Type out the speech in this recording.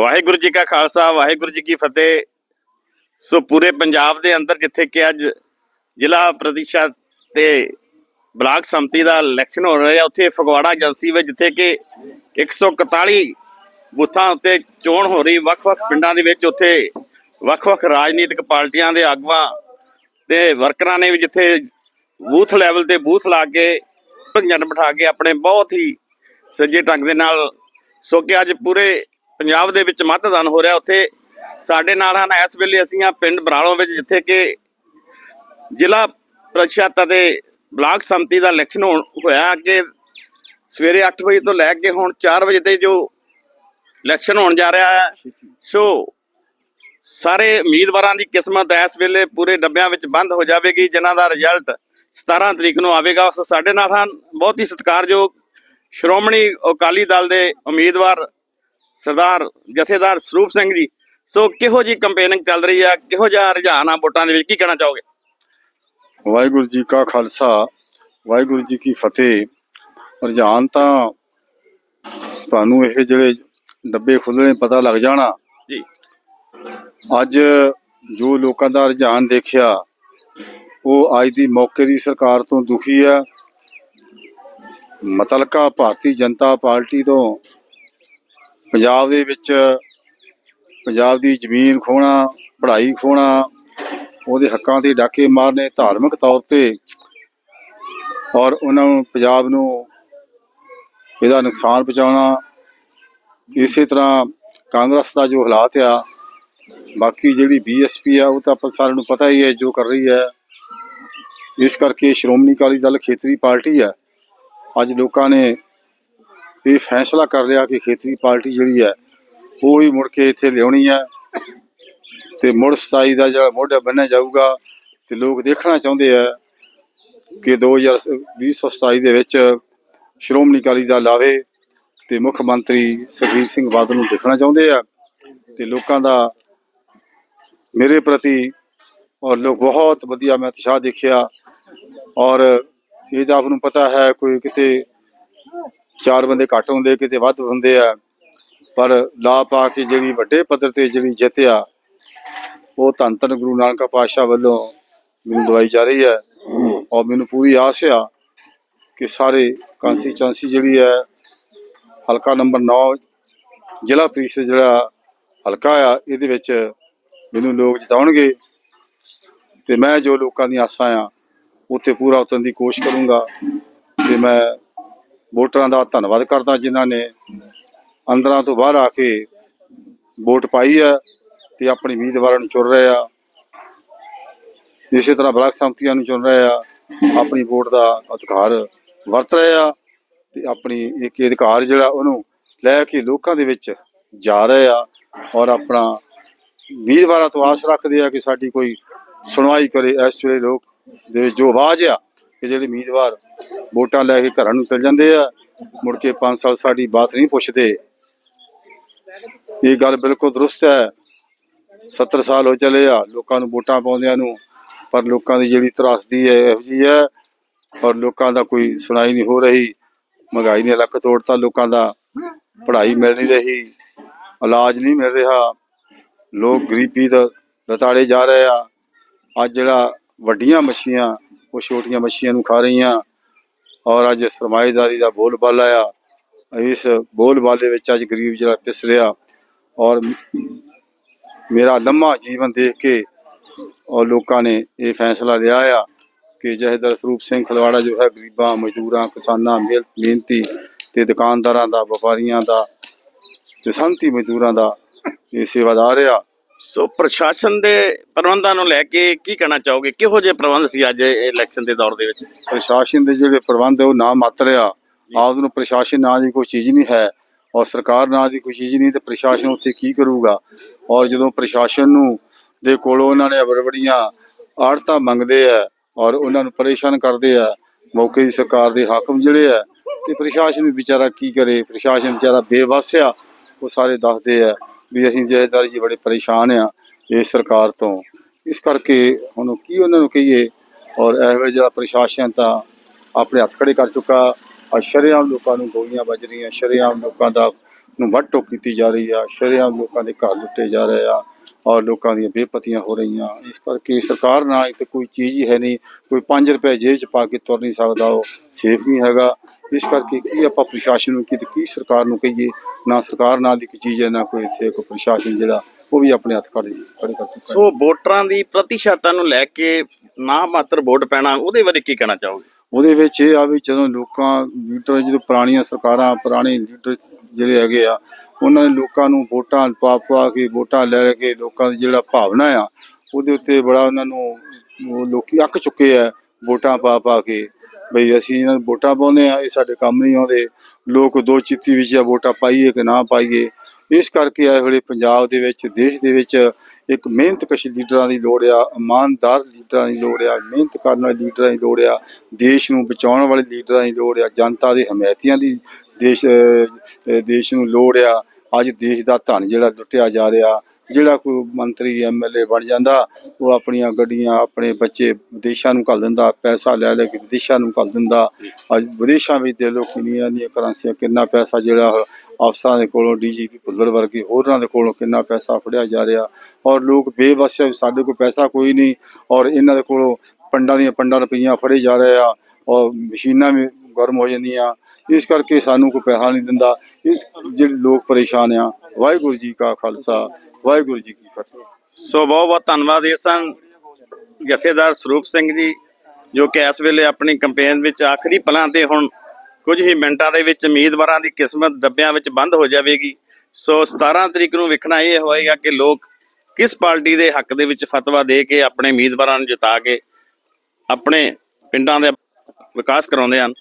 ਵਾਹਿਗੁਰੂ ਜੀ ਕਾ ਖਾਲਸਾ, ਵਾਹਿਗੁਰੂ ਜੀ ਕੀ ਫਤਿਹ। ਸੋ ਪੂਰੇ ਪੰਜਾਬ ਦੇ ਅੰਦਰ ਜਿੱਥੇ ਕਿ ਅੱਜ ਜ਼ਿਲ੍ਹਾ ਪ੍ਰਤੀਸ਼ਤ ਤੇ ਬਲਾਕ ਸੰਮਤੀ ਦਾ ਇਲੈਕਸ਼ਨ ਹੋ ਰਿਹਾ, ਉੱਥੇ ਫਗਵਾੜਾ ਏਜੰਸੀ ਵਿੱਚ ਜਿੱਥੇ ਕਿ 141 ਬੂਥਾਂ ਉੱਤੇ ਚੋਣ ਹੋ ਰਹੀ, ਵੱਖ-ਵੱਖ ਪਿੰਡਾਂ ਦੇ ਵਿੱਚ ਉੱਥੇ ਵੱਖ-ਵੱਖ ਰਾਜਨੀਤਿਕ ਪਾਰਟੀਆਂ ਦੇ ਆਗੂਆਂ ਤੇ ਵਰਕਰਾਂ ਨੇ ਵੀ ਜਿੱਥੇ ਬੂਥ ਲੈਵਲ ਤੇ ਬੂਥ ਲਾ ਕੇ ਭੰਜਨ ਬਿਠਾ ਕੇ ਆਪਣੇ ਬਹੁਤ ਹੀ ਸੱਜੇ ਢੰਗ ਦੇ ਨਾਲ, ਸੋ ਕਿ ਅੱਜ ਪੂਰੇ ਪੰਜਾਬ ਦੇ ਵਿੱਚ ਮਤਦਾਨ ਹੋ ਰਿਹਾ, ਉੱਥੇ ਸਾਡੇ ਨਾਲ ਹਨ, ਇਸ ਵੇਲੇ ਅਸੀਂ ਆ ਪਿੰਡ ਬਰਾਲੋਂ ਵਿੱਚ, ਜਿੱਥੇ ਕਿ ਜ਼ਿਲ੍ਹਾ ਪ੍ਰੀਸ਼ਦ ਅਤੇ ਬਲਾਕ ਸੰਮਤੀ ਦਾ ਇਲੈਕਸ਼ਨ ਹੋਣ- ਹੋਇਆ ਕਿ ਸਵੇਰੇ 8 ਵਜੇ ਤੋਂ ਲੈ ਕੇ ਹੁਣ 4 ਵਜੇ ਤੇ ਜੋ ਇਲੈਕਸ਼ਨ ਹੋਣ ਜਾ ਰਿਹਾ ਹੈ। ਸੋ ਸਾਰੇ ਉਮੀਦਵਾਰਾਂ ਦੀ ਕਿਸਮਤ ਇਸ ਵੇਲੇ ਪੂਰੇ ਡੱਬਿਆਂ ਵਿੱਚ ਬੰਦ ਹੋ ਜਾਵੇਗੀ, ਜਿਨ੍ਹਾਂ ਦਾ ਰਿਜ਼ਲਟ 17 ਤਰੀਕ ਨੂੰ ਆਵੇਗਾ। ਸੋ ਸਾਡੇ ਨਾਲ ਹਨ, ਬਹੁਤ ਹੀ ਸਤਿਕਾਰਯੋਗ ਸ਼੍ਰੋਮਣੀ ਅਕਾਲੀ ਦਲ ਦੇ ਉਮੀਦਵਾਰ ਸਰਦਾਰ ਜਥੇਦਾਰ ਸਰੂਪ ਸਿੰਘ ਜੀ। ਸੋ ਕਿਹੋ ਜੀ ਕੰਪੇਨਿੰਗ ਚੱਲ ਰਹੀ ਹੈ ਕਿਹੋ ਜਿਹਾ ਰੁਝਾਨ ਆ ਵੋਟਾਂ ਦੇ ਵਿੱਚ? ਕੀ ਕਹਿਣਾ ਚਾਹੋਗੇ? ਵਾਹਿਗੁਰੂ ਜੀ ਕਾ ਖਾਲਸਾ ਵਾਹਿਗੁਰੂ ਜੀ ਕੀ ਫਤਿਹ। ਰੁਝਾਨ ਤਾਂ ਤੁਹਾਨੂੰ ਇਹ ਜਿਹੜੇ ਡੱਬੇ ਖੁੱਲਣੇ ਪਤਾ ਲੱਗ ਜਾਣਾ। ਜੀ। ਅੱਜ ਜੋ ਲੋਕਾਂ ਦਾ ਰੁਝਾਨ ਦੇਖਿਆ ਉਹ ਅੱਜ ਦੀ ਮੌਕੇ ਦੀ ਸਰਕਾਰ ਤੋਂ ਦੁਖੀ ਹੈ ਮਤਲਕਾ ਭਾਰਤੀ ਜਨਤਾ ਪਾਰਟੀ ਤੋਂ ਪੰਜਾਬ ਦੇ ਵਿੱਚ ਪੰਜਾਬ ਦੀ ਜ਼ਮੀਨ ਖੋਣਾ, ਪੜ੍ਹਾਈ ਖੋਣਾ, ਉਹਦੇ ਹੱਕਾਂ ਤੇ ਡਾਕੇ ਮਾਰਨੇ ਧਾਰਮਿਕ ਤੌਰ ਤੇ ਔਰ ਉਹਨਾਂ ਨੂੰ ਪੰਜਾਬ ਨੂੰ ਇਹਦਾ ਨੁਕਸਾਨ ਪਹੁੰਚਾਉਣਾ, ਇਸੇ ਤਰ੍ਹਾਂ ਕਾਂਗਰਸ ਦਾ ਜੋ ਹਾਲਾਤ ਆ, ਬਾਕੀ ਜਿਹੜੀ ਬੀਐਸਪੀ ਆ, ਉਹ ਤਾਂ ਆਪਾਂ ਸਾਰਿਆਂ ਨੂੰ ਪਤਾ ਹੀ ਹੈ ਜੋ ਕਰ ਰਹੀ ਹੈ। ਇਸ ਕਰਕੇ ਸ਼੍ਰੋਮਣੀ ਅਕਾਲੀ ਦਲ ਖੇਤਰੀ ਪਾਰਟੀ ਹੈ। ਅੱਜ ਲੋਕਾਂ ਨੇ ਇਹ ਫੈਸਲਾ ਕਰ ਲਿਆ ਕਿ ਖੇਤਰੀ ਪਾਰਟੀ ਜਿਹੜੀ ਹੈ, ਉਹ ਹੀ ਮੁੜ ਕੇ ਇੱਥੇ ਲਿਆਉਣੀ ਹੈ ਤੇ ਮੁੜ ਸਤਾਈ ਦਾ ਜਿਹੜਾ ਮੋਢਾ ਬੰਨਿਆ ਜਾਊਗਾ ਤੇ ਲੋਕ ਦੇਖਣਾ ਚਾਹੁੰਦੇ ਆ ਕਿ 2027 ਦੇ ਵਿੱਚ ਸ਼੍ਰੋਮਣੀ ਅਕਾਲੀ ਦਲ ਆਵੇ ਤੇ ਮੁੱਖ ਮੰਤਰੀ ਸੁਖਬੀਰ ਸਿੰਘ ਬਾਦਲ ਨੂੰ ਦੇਖਣਾ ਚਾਹੁੰਦੇ ਆ ਤੇ ਲੋਕਾਂ ਦਾ ਮੇਰੇ ਪ੍ਰਤੀ ਔਰ ਲੋਕ ਬਹੁਤ ਵਧੀਆ ਮੈਂ ਉਤਸ਼ਾਹ ਦੇਖਿਆ ਔਰ ਇਹ ਤਾਂ ਆਪ ਨੂੰ ਪਤਾ ਹੈ ਕੋਈ ਕਿਤੇ ਚਾਰ ਬੰਦੇ ਘੱਟ ਹੁੰਦੇ, ਕਿਤੇ ਵੱਧ ਹੁੰਦੇ ਆ। ਪਰ ਲਾ ਪਾ ਕੇ ਜਿਹੜੀ ਵੱਡੇ ਪੱਧਰ ਤੇ ਜਿਹੜੀ ਜਿੱਤ ਆ, ਉਹ ਧੰਨ ਧੰਨ ਗੁਰੂ ਨਾਨਕ ਪਾਤਸ਼ਾਹ ਵੱਲੋਂ ਮੈਨੂੰ ਦਵਾਈ ਜਾ ਰਹੀ ਹੈ। ਔਰ ਮੈਨੂੰ ਪੂਰੀ ਆਸ ਆ ਕਿ ਸਾਰੇ ਕਾਂਸੀ ਚਾਂਸੀ ਜਿਹੜੀ ਹੈ, ਹਲਕਾ ਨੰਬਰ 9 ਜ਼ਿਲ੍ਹਾ ਪ੍ਰੀਸ਼ਦ ਜਿਹੜਾ ਹਲਕਾ ਆ, ਇਹਦੇ ਵਿੱਚ ਮੈਨੂੰ ਲੋਕ ਜਿਤਾਉਣਗੇ। ਤੇ ਮੈਂ ਜੋ ਲੋਕਾਂ ਦੀਆਂ ਆਸਾਂ ਆ, ਉੱਥੇ ਪੂਰਾ ਉਤਰਨ ਦੀ ਕੋਸ਼ਿਸ਼ ਕਰੂੰਗਾ। ਤੇ ਮੈਂ ਵੋਟਰਾਂ ਦਾ ਧੰਨਵਾਦ ਕਰਦਾ ਜਿਨ੍ਹਾਂ ਨੇ ਅੰਦਰਾਂ ਤੋਂ ਬਾਹਰ ਆ ਕੇ ਵੋਟ ਪਾਈ ਹੈ ਤੇ ਆਪਣੇ ਉਮੀਦਵਾਰਾਂ ਨੂੰ ਚੁਣ ਰਹੇ ਆ। ਇਸੇ ਤਰ੍ਹਾਂ ਬਲਾਕ ਸੰਮਤੀਆਂ ਨੂੰ ਚੁਣ ਰਹੇ ਆ। ਆਪਣੀ ਵੋਟ ਦਾ ਅਧਿਕਾਰ ਵਰਤ ਰਹੇ ਆ ਤੇ ਆਪਣੀ ਇੱਕ ਅਧਿਕਾਰ ਜਿਹੜਾ ਉਹਨੂੰ ਲੈ ਕੇ ਲੋਕਾਂ ਦੇ ਵਿੱਚ ਜਾ ਰਹੇ ਆ ਔਰ ਆਪਣਾ ਉਮੀਦਵਾਰਾਂ ਤੋਂ ਆਸ ਰੱਖਦੇ ਆ ਕਿ ਸਾਡੀ ਕੋਈ ਸੁਣਵਾਈ ਕਰੇ। ਇਸ ਵੇਲੇ ਲੋਕ ਦੇ ਜੋ ਆਵਾਜ਼ ਆ ਕਿ ਜਿਹੜੇ ਉਮੀਦਵਾਰ ਵੋਟਾਂ ਲੈ ਕੇ ਘਰਾਂ ਨੂੰ ਚਲ ਜਾਂਦੇ ਆ, ਮੁੜ ਕੇ 5 ਸਾਲ ਸਾਡੀ ਬਾਤ ਨਹੀਂ ਪੁੱਛਦੇ। ਇਹ ਗੱਲ ਬਿਲਕੁਲ ਦਰੁਸਤ ਹੈ। 70 ਸਾਲ ਹੋ ਚਲੇ ਆ, ਲੋਕਾਂ ਨੂੰ ਵੋਟਾਂ ਪਾਉਂਦਿਆਂ ਨੂੰ, ਪਰ ਲੋਕਾਂ ਦੀ ਜਿਹੜੀ ਤਰਾਸਦੀ ਹੈ, ਇਹੋ ਜੀ ਹੈ, ਔਰ ਲੋਕਾਂ ਦਾ ਕੋਈ ਸੁਣਾਈ ਨਹੀਂ ਹੋ ਰਹੀ। ਮਹਿੰਗਾਈ ਨੇ ਲੱਕ ਤੋੜਤਾ, ਲੋਕਾਂ ਦਾ ਪੜ੍ਹਾਈ ਮਿਲ ਨਹੀਂ ਰਹੀ, ਇਲਾਜ ਨਹੀਂ ਮਿਲ ਰਿਹਾ। ਲੋਕ ਗਰੀਬੀ ਦਾ ਲਤਾੜੇ ਜਾ ਰਹੇ ਆ। ਅੱਜ ਜਿਹੜਾ ਵੱਡੀਆਂ ਮੱਛੀਆਂ ਉਹ ਛੋਟੀਆਂ ਮੱਛੀਆਂ ਨੂੰ ਖਾ ਰਹੀਆਂ। ਔਰ ਅੱਜ ਸਰਮਾਏਦਾਰੀ ਦਾ ਬੋਲਬਾਲਾ ਆ ਇਸ ਬੋਲਬਾਲੇ ਵਿੱਚ ਅੱਜ ਗਰੀਬ ਜਿਹੜਾ ਪਿਸ ਰਿਹਾ। ਔਰ ਮੇਰਾ ਲੰਮਾ ਜੀਵਨ ਦੇਖ ਕੇ ਔਰ ਲੋਕਾਂ ਨੇ ਇਹ ਫੈਸਲਾ ਲਿਆ ਆ ਕਿ ਜਹਦਰ ਸਰੂਪ ਸਿੰਘ ਖਲਵਾੜਾ ਜੋ ਹੈ, ਗਰੀਬਾਂ, ਮਜ਼ਦੂਰਾਂ, ਕਿਸਾਨਾਂ ਮਿਹਨਤ- ਮਿਹਨਤੀ ਤੇ ਦੁਕਾਨਦਾਰਾਂ ਦਾ, ਵਪਾਰੀਆਂ ਦਾ ਤੇ ਸੰਤੀ ਮਜ਼ਦੂਰਾਂ ਦਾ ਇਹ ਸੇਵਾਦਾਰ ਆ। ਸੋ ਪ੍ਰਸ਼ਾਸਨ ਦੇ ਪ੍ਰਬੰਧਾਂ ਨੂੰ ਲੈ ਕੇ ਕੀ ਕਹਿਣਾ ਚਾਹੋਗੇ? ਕਿਹੋ ਜਿਹੇ ਪ੍ਰਬੰਧ ਸੀ ਅੱਜ ਇਲੈਕਸ਼ਨ ਦੇ ਦੌਰ ਦੇ ਵਿੱਚ? ਪ੍ਰਸ਼ਾਸਨ ਦੇ ਜਿਹੜੇ ਪ੍ਰਬੰਧ ਉਹ ਨਾ ਮਾਤਰ ਆ ਆਪ ਨੂੰ ਪ੍ਰਸ਼ਾਸਨ ਨਾਂ ਦੀ ਕੋਈ ਚੀਜ਼ ਨਹੀਂ ਹੈ ਔਰ ਸਰਕਾਰ ਨਾਂ ਦੀ ਕੋਈ ਚੀਜ਼ ਨਹੀਂ ਤੇ ਪ੍ਰਸ਼ਾਸਨ ਉੱਥੇ ਕੀ ਕਰੂਗਾ? ਔਰ ਜਦੋਂ ਪ੍ਰਸ਼ਾਸਨ ਨੂੰ ਦੇ ਕੋਲੋਂ ਉਹਨਾਂ ਨੇ ਬੜਬੜੀਆਂ ਆੜਤਾਂ ਮੰਗਦੇ ਆ ਔਰ ਉਹਨਾਂ ਨੂੰ ਪਰੇਸ਼ਾਨ ਕਰਦੇ ਆ ਮੌਕੇ ਦੀ ਸਰਕਾਰ ਦੇ ਹਾਕਮ ਜਿਹੜੇ ਆ ਤੇ ਪ੍ਰਸ਼ਾਸਨ ਵੀ ਵਿਚਾਰਾ ਕੀ ਕਰੇ? ਪ੍ਰਸ਼ਾਸਨ ਵਿਚਾਰਾ ਬੇਵੱਸ ਆ ਉਹ ਸਾਰੇ ਦੱਸਦੇ ਆ। ਵੀ ਅਸੀਂ ਜਹੇਦਾਰੀ ਜੀ ਬੜੇ ਪਰੇਸ਼ਾਨ ਆ ਇਸ ਸਰਕਾਰ ਤੋਂ। ਇਸ ਕਰਕੇ ਹੁਣ ਕੀ ਉਹਨਾਂ ਨੂੰ ਕਹੀਏ? ਔਰ ਇਹ ਵੇਲੇ ਜਿਹੜਾ ਪ੍ਰਸ਼ਾਸਨ ਤਾਂ ਆਪਣੇ ਹੱਥ ਖੜੇ ਕਰ ਚੁੱਕਾ। ਆ ਸ਼ਰੇਆਮ ਲੋਕਾਂ ਨੂੰ ਗੋਲੀਆਂ ਵੱਜ ਰਹੀਆਂ, ਸ਼ਰੇਆਮ ਲੋਕਾਂ ਦਾ ਨੂੰ ਵੱਟੋ ਕੀਤੀ ਜਾ ਰਹੀ ਆ, ਸ਼ਰੇਆਮ ਲੋਕਾਂ ਦੇ ਘਰ ਲੁੱਟੇ ਜਾ ਰਹੇ ਆ ਔਰ ਲੋਕਾਂ ਦੀਆਂ ਬੇਪਤੀਆਂ ਹੋ ਰਹੀਆਂ। ਇਸ ਕਰਕੇ ਸਰਕਾਰ ਨਾਲ ਤੇ ਕੋਈ ਚੀਜ਼ ਹੀ ਹੈ ਨਹੀਂ। ਕੋਈ 5 ਰੁਪਏ ਜੇਬ 'ਚ ਪਾ ਕੇ ਤੁਰ ਨਹੀਂ ਸਕਦਾ, ਉਹ ਸੇਫ ਨਹੀਂ ਹੈਗਾ। ਇਸ ਕਰਕੇ ਕੀ ਆਪਾਂ ਪ੍ਰਸ਼ਾਸਨ ਨੂੰ ਕੀ ਕੀ ਸਰਕਾਰ ਨੂੰ ਕਹੀਏ? ਨਾ ਸਰਕਾਰ ਨਾਲ ਦੀ ਕੋਈ ਚੀਜ਼ ਹੈ ਨਾ ਕੋਈ ਇੱਥੇ ਕੋਈ ਪ੍ਰਸ਼ਾਸਨ ਜਿਹੜਾ ਉਹ ਵੀ ਆਪਣੇ ਹੱਥ ਖੜੇ ਖੜੇ ਕਰ ਸੋ ਵੋਟਰਾਂ ਦੀ ਪ੍ਰਤੀਸ਼ਤਤਾ ਨੂੰ ਲੈ ਕੇ ਨਾ ਮਾਤਰ ਵੋਟ ਪੈਣਾ ਉਹਦੇ ਬਾਰੇ ਕੀ ਕਹਿਣਾ ਚਾਹੋਗੇ? ਉਹਦੇ ਵਿੱਚ ਇਹ ਆ ਵੀ ਜਦੋਂ ਲੋਕਾਂ ਲੀਡਰ ਜਦੋਂ ਪੁਰਾਣੀਆਂ ਸਰਕਾਰਾਂ ਪੁਰਾਣੇ ਲੀਡਰ ਜਿਹੜੇ ਹੈਗੇ ਆ ਉਹਨਾਂ ਨੇ ਲੋਕਾਂ ਨੂੰ ਵੋਟਾਂ ਪਾ ਪਾ ਕੇ ਵੋਟਾਂ ਲੈ ਲੈ ਕੇ ਲੋਕਾਂ ਦੀ ਜਿਹੜਾ ਭਾਵਨਾ ਆ ਉਹਦੇ ਉੱਤੇ ਬੜਾ ਉਹਨਾਂ ਨੂੰ ਉਹ ਲੋਕੀ ਅੱਕ ਚੁੱਕੇ ਆ ਵੋਟਾਂ ਪਾ ਪਾ ਕੇ। ਬਈ ਅਸੀਂ ਇਹਨਾਂ ਨੂੰ ਵੋਟਾਂ ਪਾਉਂਦੇ ਆ ਇਹ ਸਾਡੇ ਕੰਮ ਨਹੀਂ ਆਉਂਦੇ। ਲੋਕ ਦੋ ਚਿੱਤੀ ਵਿੱਚ ਆ, ਵੋਟਾਂ ਪਾਈਏ ਕਿ ਨਾ ਪਾਈਏ। ਇਸ ਕਰਕੇ ਆਏ ਹੋਏ ਪੰਜਾਬ ਦੇ ਵਿੱਚ, ਦੇਸ਼ ਦੇ ਵਿੱਚ ਇੱਕ ਮਿਹਨਤਕਸ਼ ਲੀਡਰਾਂ ਦੀ ਲੋੜ ਆ, ਇਮਾਨਦਾਰ ਲੀਡਰਾਂ ਦੀ ਲੋੜ ਆ, ਮਿਹਨਤ ਕਰਨ ਵਾਲੇ ਲੀਡਰਾਂ ਦੀ ਲੋੜ ਆ, ਦੇਸ਼ ਨੂੰ ਬਚਾਉਣ ਵਾਲੇ ਲੀਡਰਾਂ ਦੀ ਲੋੜ ਆ, ਜਨਤਾ ਦੇ ਹਮਾਇਤੀਆਂ ਦੀ ਦੇਸ਼ ਦੇਸ਼ ਨੂੰ ਲੋੜ ਆ। ਅੱਜ ਦੇਸ਼ ਦਾ ਧਨ ਜਿਹੜਾ ਲੁੱਟਿਆ ਜਾ ਰਿਹਾ ਜਿਹੜਾ ਕੋਈ ਮੰਤਰੀ ਐਮਐਲਏ ਬਣ ਜਾਂਦਾ, ਉਹ ਆਪਣੀਆਂ ਗੱਡੀਆਂ ਆਪਣੇ ਬੱਚੇ ਵਿਦੇਸ਼ਾਂ ਨੂੰ ਘੱਲ ਦਿੰਦਾ, ਪੈਸਾ ਲੈ ਲੈ ਕੇ ਵਿਦੇਸ਼ਾਂ ਨੂੰ ਘੱਲ ਦਿੰਦਾ। ਅੱਜ ਵਿਦੇਸ਼ਾਂ ਵਿੱਚ ਦੇ ਲੋ ਕਿੰਨੀਆਂ ਦੀਆਂ ਕਰੰਸੀਆਂ, ਕਿੰਨਾ ਪੈਸਾ ਜਿਹੜਾ ਅਫਸਰਾਂ ਦੇ ਕੋਲੋਂ ਡੀਜੀਪੀ ਭੁੱਲਰ ਵਰਗੇ ਹੋਰਾਂ ਦੇ ਕੋਲੋਂ ਕਿੰਨਾ ਪੈਸਾ ਫੜਿਆ ਜਾ ਰਿਹਾ। ਔਰ ਲੋਕ ਬੇਵਸ ਵੀ ਸਾਡੇ ਕੋਲ ਪੈਸਾ ਕੋਈ ਨਹੀਂ, ਔਰ ਇਹਨਾਂ ਦੇ ਕੋਲੋਂ ਪੰਡਾਂ ਦੀਆਂ ਪੰਡਾਂ ਰੁਪਈਆਂ ਫੜੇ ਜਾ ਰਹੇ ਆ, ਔਰ ਮਸ਼ੀਨਾਂ ਵੀ ਗਰਮ ਹੋ ਜਾਂਦੀਆਂ। ਇਸ ਕਰਕੇ ਸਾਨੂੰ ਕੋਈ ਪੈਸਾ ਨਹੀਂ ਦਿੰਦਾ। ਇਸ ਜਿਹੜੇ ਲੋਕ ਪਰੇਸ਼ਾਨ ਆ, ਵਾਹਿਗੁਰੂ ਜੀ ਕਾ ਖਾਲਸਾ ਵਾਹਿਗੁਰੂ ਜੀ ਕੀ ਫਤਿਹ। ਸੋ ਬਹੁਤ ਬਹੁਤ ਧੰਨਵਾਦ ਇਹ ਸਨ ਜਥੇਦਾਰ ਸਰੂਪ ਸਿੰਘ ਜੀ, ਜੋ ਕਿ ਇਸ ਵੇਲੇ ਆਪਣੀ ਕੰਪੇਨ ਵਿੱਚ ਆਖਰੀ ਪਲਾਂ ਤੇ ਹੁਣ ਕੁਝ ਹੀ ਮਿੰਟਾਂ ਦੇ ਵਿੱਚ ਉਮੀਦਵਾਰਾਂ ਦੀ ਕਿਸਮਤ ਡੱਬਿਆਂ ਵਿੱਚ ਬੰਦ ਹੋ ਜਾਵੇਗੀ। ਸੋ 17 ਤਰੀਕ ਨੂੰ ਵੇਖਣਾ ਇਹ ਹੋਏਗਾ ਕਿ ਲੋਕ ਕਿਸ ਪਾਰਟੀ ਦੇ ਹੱਕ ਦੇ ਵਿੱਚ ਫਤਵਾ ਦੇ ਕੇ ਆਪਣੇ ਉਮੀਦਵਾਰਾਂ ਨੂੰ ਜਿਤਾ ਕੇ ਆਪਣੇ ਪਿੰਡਾਂ ਦੇ ਵਿਕਾਸ ਕਰਾਉਂਦੇ ਹਨ।